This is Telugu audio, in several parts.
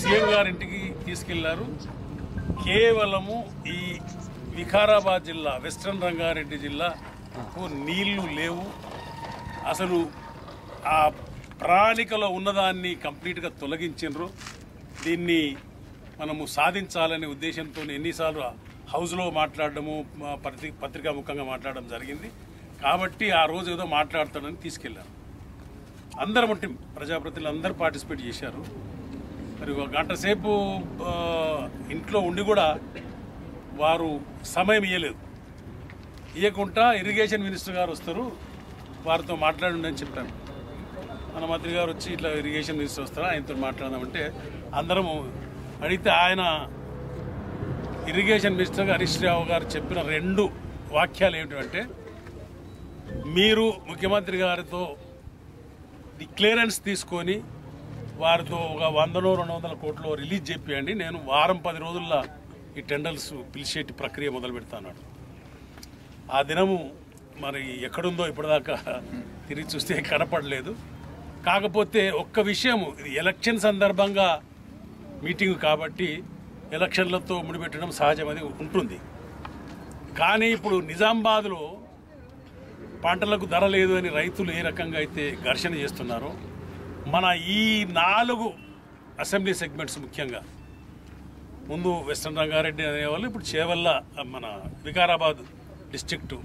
సీఎం గారింటికి తీసుకెళ్ళారు. కేవలము ఈ వికారాబాద్ జిల్లా వెస్ట్రన్ రంగారెడ్డి జిల్లాకు నీళ్ళు లేవు. అసలు ఆ ప్రణాళికలో ఉన్నదాన్ని కంప్లీట్గా తొలగించిండ్రు దీన్ని మనము సాధించాలనే ఉద్దేశంతో ఎన్నిసార్లు హౌస్లో మాట్లాడడము పత్రి పత్రికా ముఖంగా మాట్లాడడం జరిగింది. కాబట్టి ఆ రోజు ఏదో మాట్లాడతాడని తీసుకెళ్ళారు. అందరం అంటే ప్రజాప్రతినిధులు అందరూ పార్టిసిపేట్ చేశారు. మరి ఒక గంట సేపు ఇంట్లో ఉండి కూడా వారు సమయం ఇవ్వలేదు ఇవ్వకుండా ఇరిగేషన్ మినిస్టర్ గారు వస్తారు వారితో మాట్లాడండి అని చెప్పాను. మన మంత్రి గారు వచ్చి ఇట్లా ఇరిగేషన్ మినిస్టర్ వస్తారా ఆయనతో మాట్లాడదామంటే అందరం అడిగితే ఆయన ఇరిగేషన్ మినిస్టర్ హరీష్ రావు గారు చెప్పిన రెండు వాక్యాలు ఏమిటంటే మీరు ముఖ్యమంత్రి గారితో ది క్లియరెన్స్ తీసుకొని వారితో ఒక వందలో రెండు వందల కోట్లు రిలీజ్ చెప్పియండి నేను వారం పది రోజుల్లో ఈ టెండర్స్ పిలిచేటి ప్రక్రియ మొదలు పెడతాను ఆ దినము మరి ఎక్కడుందో ఇప్పటిదాకా తిరిగి చూస్తే కనపడలేదు. కాకపోతే ఒక్క విషయం ఇది ఎలక్షన్ సందర్భంగా మీటింగ్ కాబట్టి ఎలక్షన్లతో ముడిపెట్టడం సహజం అది ఉంటుంది. కానీ ఇప్పుడు నిజామాబాద్లో పంటలకు ధర లేదు అని రైతులు ఏ రకంగా అయితే ఘర్షణ చేస్తున్నారో మన ఈ నాలుగు అసెంబ్లీ సెగ్మెంట్స్ ముఖ్యంగా. ముందు వెస్ట్రన్ రంగారెడ్డి అనేవాళ్ళు ఇప్పుడు చేవల్ల మన వికారాబాద్ డిస్టిక్టు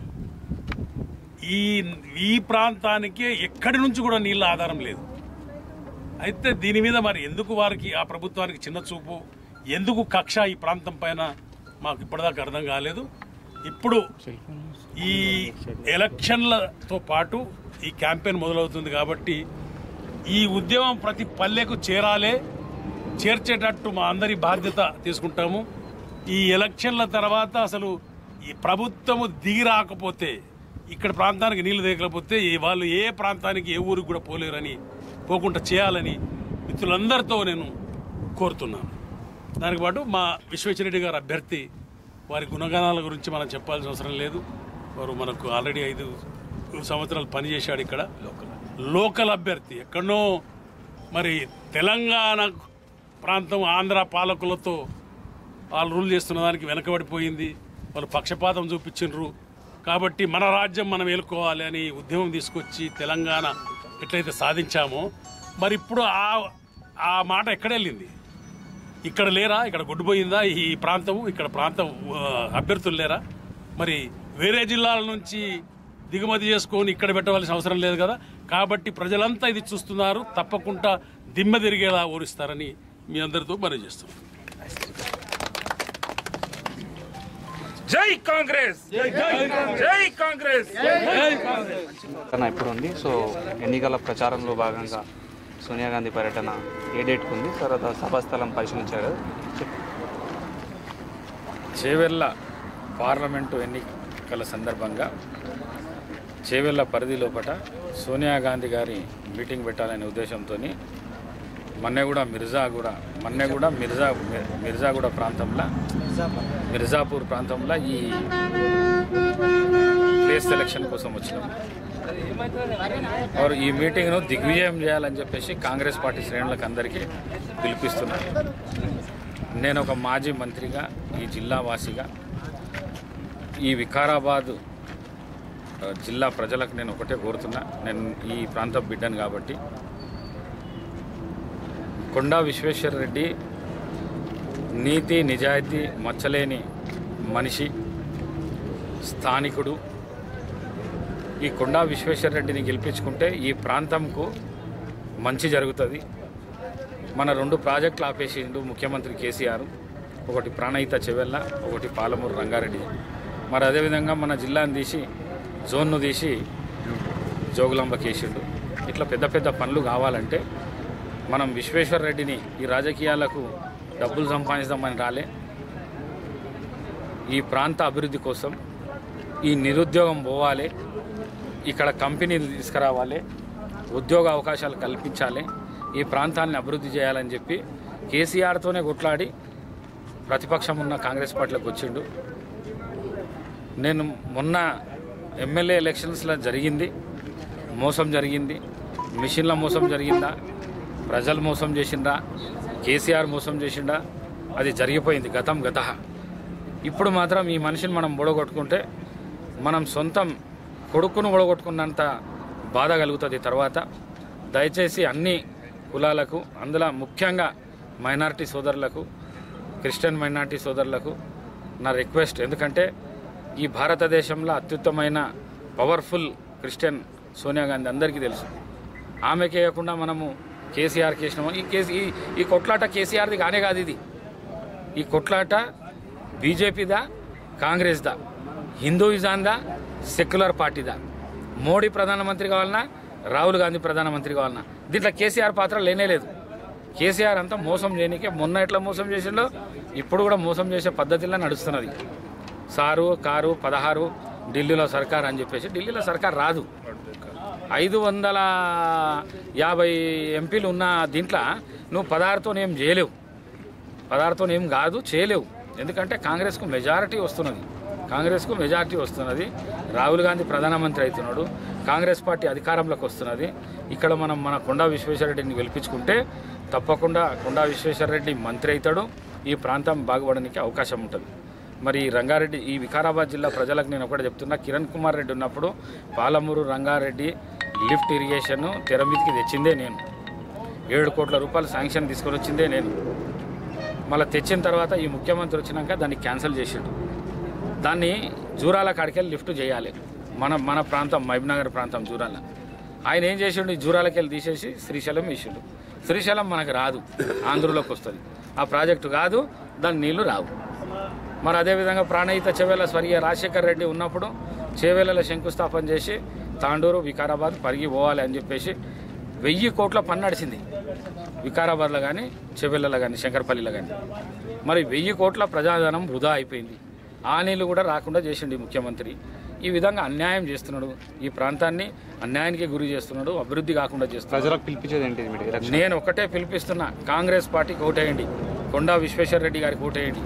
ఈ ఈ ప్రాంతానికే ఎక్కడి నుంచి కూడా నీళ్ళ ఆధారం లేదు. అయితే దీని మీద మరి ఎందుకు వారికి ఆ ప్రభుత్వానికి చిన్న చూపు? ఎందుకు కక్ష ఈ ప్రాంతం పైన మాకు ఇప్పటిదాకా అర్థం కాలేదు? ఇప్పుడు ఈ ఎలక్షన్లతో పాటు ఈ క్యాంపెయిన్ మొదలవుతుంది కాబట్టి ఈ ఉద్యమం ప్రతి పల్లెకు చేరాలే చేర్చేటట్టు మా అందరి బాధ్యత తీసుకుంటాము. ఈ ఎలక్షన్ల తర్వాత అసలు ఈ ప్రభుత్వము దిగి రాకపోతే ఇక్కడ ప్రాంతానికి నీళ్ళు దిగకపోతే వాళ్ళు ఏ ప్రాంతానికి ఏ ఊరికి కూడా పోలేరని పోకుండా చేయాలని మిత్రులందరితో నేను కోరుతున్నాను. దానికి పాటు మా విశ్వేశ్వరరెడ్డి గారు అభ్యర్థి వారి గుణగణాల గురించి మనం చెప్పాల్సిన అవసరం లేదు. వారు మనకు ఆల్రెడీ ఐదు సంవత్సరాలు పనిచేశాడు ఇక్కడ లోకల్. లోకల్ అభ్యర్థి ఎక్కడనో మరి తెలంగాణ ప్రాంతం ఆంధ్ర పాలకులతో వాళ్ళు రూల్ చేస్తున్న దానికి వెనకబడిపోయింది. వాళ్ళు పక్షపాతం చూపించిండ్రు కాబట్టి మన రాజ్యం మనం ఏలుకోవాలి అని ఉద్యమం తీసుకొచ్చి తెలంగాణ ఎట్లయితే సాధించామో మరి ఇప్పుడు ఆ ఆ మాట ఎక్కడ వెళ్ళింది? ఇక్కడ లేరా? ఇక్కడ గుడ్డుపోయిందా? ఈ ప్రాంతం ఇక్కడ ప్రాంతం అభ్యర్థులు లేరా? మరి వేరే జిల్లాల నుంచి దిగుమతి చేసుకొని ఇక్కడ పెట్టవలసిన అవసరం లేదు కదా. కాబట్టి ప్రజలంతా ఇది చూస్తున్నారు. తప్పకుండా దిమ్మ తిరిగేలా ఓరిస్తారని మీ అందరితో మనవి చేస్తున్నాను జై కాంగ్రెస్! జై కాంగ్రెస్! ఇప్పుడు ఉంది. సో ఎన్నికల ప్రచారంలో భాగంగా సోనియా గాంధీ పర్యటన ఏ డేట్కి ఉంది తర్వాత సభాస్థలం పరిశీలించారు. చేవెళ్ళ పార్లమెంటు ఎన్నికల సందర్భంగా చేవెళ్ళ పరిధి లోపల సోనియా గాంధీ గారి మీటింగ్ పెట్టాలనే ఉద్దేశంతో మన్నెగూడ మిర్జాగూడ మన్నెగూడ మిర్జా మిర్జాగూడ ప్రాంతంలో మిర్జాపూర్ ప్రాంతంలో ఈ ప్లేస్ సెలక్షన్ కోసం వచ్చినాం. వారు ఈ మీటింగ్ను దిగ్విజయం చేయాలని చెప్పేసి కాంగ్రెస్ పార్టీ శ్రేణులకు అందరికీ పిలిపిస్తున్నారు నేను ఒక మాజీ మంత్రిగా ఈ జిల్లా వాసిగా ఈ వికారాబాద్ జిల్లా ప్రజలకు నేను ఒకటే కోరుతున్నా. నేను ఈ ప్రాంత బిడ్డను కాబట్టి. కొండా విశ్వేశ్వర రెడ్డి నీతి నిజాయితీ మచ్చలేని మనిషి స్థానికుడు. ఈ కొండా విశ్వేశ్వర రెడ్డిని గెలిపించుకుంటే ఈ ప్రాంతంకు మంచి జరుగుతుంది. మన రెండు ప్రాజెక్టులు ఆపేసిండు ముఖ్యమంత్రి కేసీఆర్. ఒకటి ప్రాణహిత చెవెల్ల ఒకటి పాలమూరు రంగారెడ్డి. మరి అదేవిధంగా మన జిల్లాను తీసి జోన్ను తీసి జోగులాంబకి వేసిండు ఇట్లా పెద్ద పెద్ద పనులు కావాలంటే మనం విశ్వేశ్వర రెడ్డిని ఈ రాజకీయాలకు డబ్బులు సంపాదిస్తామని రాలే. ఈ ప్రాంత అభివృద్ధి కోసం ఈ నిరుద్యోగం పోవాలి. ఇక్కడ కంపెనీలు తీసుకురావాలి. ఉద్యోగ అవకాశాలు కల్పించాలి. ఈ ప్రాంతాన్ని అభివృద్ధి చేయాలని చెప్పి కేసీఆర్తోనే కొట్లాడి ప్రతిపక్షం ఉన్న కాంగ్రెస్ పార్టీలకు వచ్చిండు. నేను మొన్న ఎమ్మెల్యే ఎలక్షన్స్లో జరిగింది. మోసం జరిగింది. మిషన్ల మోసం జరిగిందా? ప్రజలు మోసం చేసిండా కేసీఆర్ మోసం చేసిండా? అది జరిగిపోయింది గతం గత ఇప్పుడు మాత్రం ఈ మనిషిని మనం బుడగొట్టుకుంటే మనం సొంతం కొడుకును బుడగొట్టుకున్నంత బాధ కలుగుతుంది తర్వాత. దయచేసి అన్ని కులాలకు అందులో ముఖ్యంగా మైనారిటీ సోదరులకు క్రిస్టియన్ మైనార్టీ సోదరులకు నా రిక్వెస్ట్. ఎందుకంటే ఈ భారతదేశంలో అత్యుత్తమైన పవర్ఫుల్ క్రిస్టియన్ సోనియా గాంధీ అందరికీ తెలుసు. ఆమెకి వేయకుండా మనము కేసీఆర్కి వేసినాము ఈ కేసీ ఈ ఈ కొట్లాట కేసీఆర్ది కానే కాదు ఇది. ఈ కొట్లాట బీజేపీదా కాంగ్రెస్దా? హిందూయిజాందా సెక్యులర్ పార్టీదా? మోడీ ప్రధానమంత్రి కావాలన్నా రాహుల్ గాంధీ ప్రధానమంత్రి కావాలన్నా. దీంట్లో కేసీఆర్ పాత్ర లేనే లేదు. కేసీఆర్ అంతా మోసం చేయనీకే మొన్న ఎట్లా మోసం చేసిండో ఇప్పుడు కూడా మోసం చేసే పద్ధతిలో నడుస్తున్నది. సారు కారు పదహారు ఢిల్లీలో సర్కార్ అని చెప్పేసి ఢిల్లీలో సర్కార్ రాదు. ఐదు వందల యాభై ఎంపీలు ఉన్న దీంట్లో నువ్వు పదహారుతో ఏం చేయలేవు. పదహారుతో ఏం కాదు చేయలేవు. ఎందుకంటే కాంగ్రెస్కు మెజారిటీ వస్తున్నది. కాంగ్రెస్కు మెజారిటీ వస్తున్నది. రాహుల్ గాంధీ ప్రధానమంత్రి అవుతున్నాడు. కాంగ్రెస్ పార్టీ అధికారంలోకి వస్తున్నది. ఇక్కడ మనం మన కొండా విశ్వేశ్వరరెడ్డిని గెలిపించుకుంటే తప్పకుండా కొండా విశ్వేశ్వరరెడ్డి మంత్రి అవుతాడు. ఈ ప్రాంతం బాగుపడడానికి అవకాశం ఉంటుంది. మరి రంగారెడ్డి ఈ వికారాబాద్ జిల్లా ప్రజలకు నేను ఒకటి చెప్తున్నా కిరణ్ కుమార్ రెడ్డి ఉన్నప్పుడు పాలమూరు రంగారెడ్డి లిఫ్ట్ ఇరిగేషన్ తెర మీదకి తెచ్చిందే నేను. ఏడు కోట్ల రూపాయలు శాంక్షన్ తీసుకొని వచ్చిందే నేను. మళ్ళీ తెచ్చిన తర్వాత ఈ ముఖ్యమంత్రి వచ్చినాక దాన్ని క్యాన్సిల్ చేసిండు. దాన్ని జూరాల కాడికెళ్ళి లిఫ్ట్ చేయాలి. మన మన ప్రాంతం మహబీనగర్ ప్రాంతం జూరాల. ఆయన ఏం చేసిండు? ఈ జూరాలకి వెళ్ళి తీసేసి శ్రీశైలం వేసిండు. శ్రీశైలం మనకు రాదు. ఆంధ్రలోకి వస్తుంది. ఆ ప్రాజెక్టు కాదు దాని నీళ్ళు రావు. మరి అదేవిధంగా ప్రాణహిత చెవేల స్వర్గీయ రాజశేఖర్ రెడ్డి ఉన్నప్పుడు చేవేలలో శంకుస్థాపన చేసి తాండూరు వికారాబాద్ పరిగి పోవాలి అని చెప్పేసి వెయ్యి కోట్ల పన్ను నడిచింది. వికారాబాద్లో కానీ చెవెళ్ళలో కానీ శంకరపల్లిలో కానీ మరి వెయ్యి కోట్ల ప్రజాధనం వృధా అయిపోయింది. ఆ నీళ్ళు కూడా రాకుండా చేసిండు ముఖ్యమంత్రి. ఈ విధంగా అన్యాయం చేస్తున్నాడు. ఈ ప్రాంతాన్ని అన్యాయానికి గురి చేస్తున్నాడు అభివృద్ధి కాకుండా చేస్తున్నాడు. నేను ఒకటే పిలిపిస్తున్నా. కాంగ్రెస్ పార్టీకి ఓటేయండి. కొండా విశ్వేశ్వర రెడ్డి గారికి ఓటేయండి.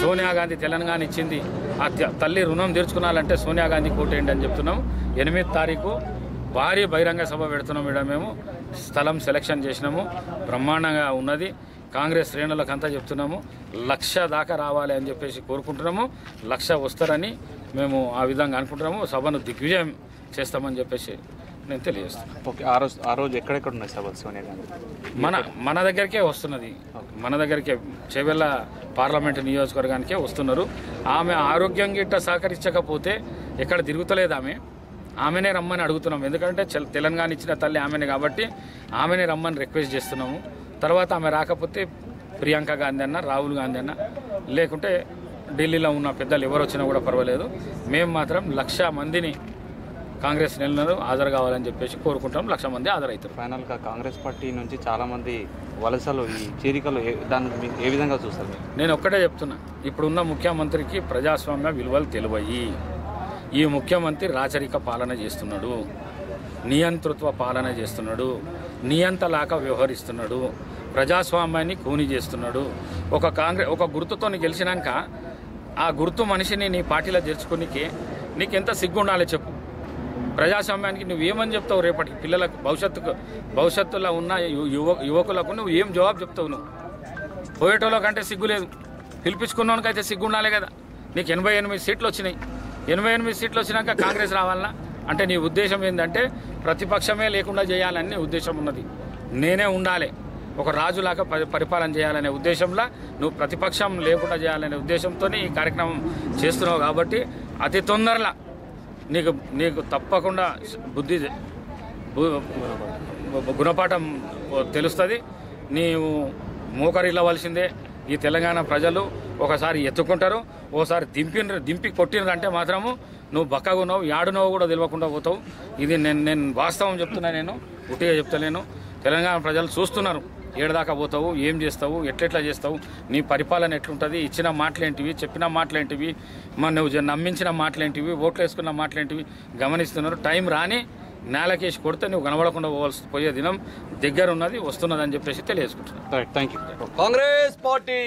సోనియా గాంధీ తెలంగాణ ఇచ్చింది. ఆ తల్లి రుణం తీర్చుకున్నాలంటే సోనియా గాంధీ కోటేయండి అని చెప్తున్నాం. ఎనిమిది తారీఖు భారీ బహిరంగ సభ పెడుతున్నాం ఇక్కడ మేము. స్థలం సెలక్షన్ చేసినాము. బ్రహ్మాండంగా ఉన్నది. కాంగ్రెస్ శ్రేణులకు అంతా చెప్తున్నాము. లక్ష దాకా రావాలి అని చెప్పేసి కోరుకుంటున్నాము. లక్ష వస్తారని మేము ఆ విధంగా అనుకుంటున్నాము. సభను దిగ్విజయం చేస్తామని చెప్పేసి నేను తెలియజేస్తున్నాను ఓకే ఆ రోజు ఆ రోజు ఎక్కడెక్కడ ఉన్నాయి సభలు సోనియా గాంధీ? మన మన దగ్గరికే వస్తున్నది. మన దగ్గరికే చేవెళ్ళ పార్లమెంట్ నియోజకవర్గానికే వస్తున్నారు. ఆమె ఆరోగ్యం గిట్ట సహకరించకపోతే ఎక్కడ తిరుగుతలేదు ఆమె. ఆమెనే రమ్మని అడుగుతున్నాం. ఎందుకంటే తెలంగాణ ఇచ్చిన తల్లి ఆమెనే కాబట్టి ఆమెనే రమ్మని రిక్వెస్ట్ చేస్తున్నాము. తర్వాత ఆమె రాకపోతే ప్రియాంక గాంధీ అన్న రాహుల్ గాంధీ అన్న లేకుంటే ఢిల్లీలో ఉన్న పెద్దలు ఎవరు వచ్చినా కూడా పర్వాలేదు. మేము మాత్రం లక్ష మందిని కాంగ్రెస్ నెలలు హాజరు కావాలని చెప్పేసి కోరుకుంటాం. లక్ష మంది హాజరవుతారు. ఫైనల్గా కాంగ్రెస్ పార్టీ నుంచి చాలా మంది వలసలు ఈ చేరికలు ఏ- దాన్ని ఏ విధంగా చూస్తారు? నేను ఒక్కటే చెప్తున్నా. ఇప్పుడున్న ముఖ్యమంత్రికి ప్రజాస్వామ్య విలువలు తెలివయి. ఈ ముఖ్యమంత్రి రాచరిక పాలన చేస్తున్నాడు. నియంతృత్వ పాలన చేస్తున్నాడు. నియంతలాక వ్యవహరిస్తున్నాడు. ప్రజాస్వామ్యాన్ని కూని చేస్తున్నాడు. ఒక కాంగ్రెస్ ఒక గుర్తుతో గెలిచినాక ఆ గుర్తు మనిషిని నీ పార్టీలో చేర్చుకోనికి నీకెంత సిగ్గుండాలి చెప్పు. ప్రజాస్వామ్యానికి నువ్వు ఏమని చెప్తావు రేపటికి? పిల్లలకు భవిష్యత్తుకు భవిష్యత్తులో ఉన్న యువ యువకులకు నువ్వు ఏం జవాబు చెప్తావు నువ్వు? పోయేటోళ్ళ కంటే సిగ్గు లేదు. పిలిపించుకున్నోనికైతే సిగ్గు ఉండాలి కదా. నీకు ఎనభై ఎనిమిది సీట్లు వచ్చినాయి. ఎనభై ఎనిమిది సీట్లు వచ్చినాక కాంగ్రెస్ రావాలన్నా అంటే నీ ఉద్దేశం ఏంటంటే ప్రతిపక్షమే లేకుండా చేయాలని ఉద్దేశం ఉన్నది. నేనే ఉండాలి. ఒక రాజులాగా పరి పరిపాలన చేయాలనే ఉద్దేశంలో నువ్వు ప్రతిపక్షం లేకుండా చేయాలనే ఉద్దేశంతో ఈ కార్యక్రమం చేస్తున్నావు కాబట్టి అతి తొందరలో నీకు నీకు తప్పకుండా బుద్ధి గుణపాఠం తెలుస్తుంది. నీవు మోకరిల్లవలసిందే ఈ తెలంగాణ ప్రజలు ఒకసారి ఎత్తుకుంటారు. ఓసారి దింపిన దింపి కొట్టినరంటే మాత్రము నువ్వు బక్కగున్నావు యాడునో కూడా తెలియకుండా పోతావు. ఇది నేను నేను వాస్తవం చెప్తున్నా నేను ఉట్టిగా చెప్తలేను. తెలంగాణ ప్రజలు చూస్తున్నారు. ఏడదాకా పోతావు ఏం చేస్తావు ఎట్లెట్లా చేస్తావు నీ పరిపాలన ఎట్లుంటుంది ఇచ్చిన మాటలేంటివి చెప్పిన మాటలేంటివి మన నువ్వు జ- నమ్మించిన మాటలేంటివి ఓట్లు వేసుకున్న మాటలేంటివి గమనిస్తున్నారు. టైం రాని నేలకేసి కొడితే నువ్వు కనబడకుండా పోవాల్సి పోయే దినం దగ్గర ఉన్నది వస్తున్నదని చెప్పేసి తెలియజేసుకుంటున్నాను right thank you Congress party.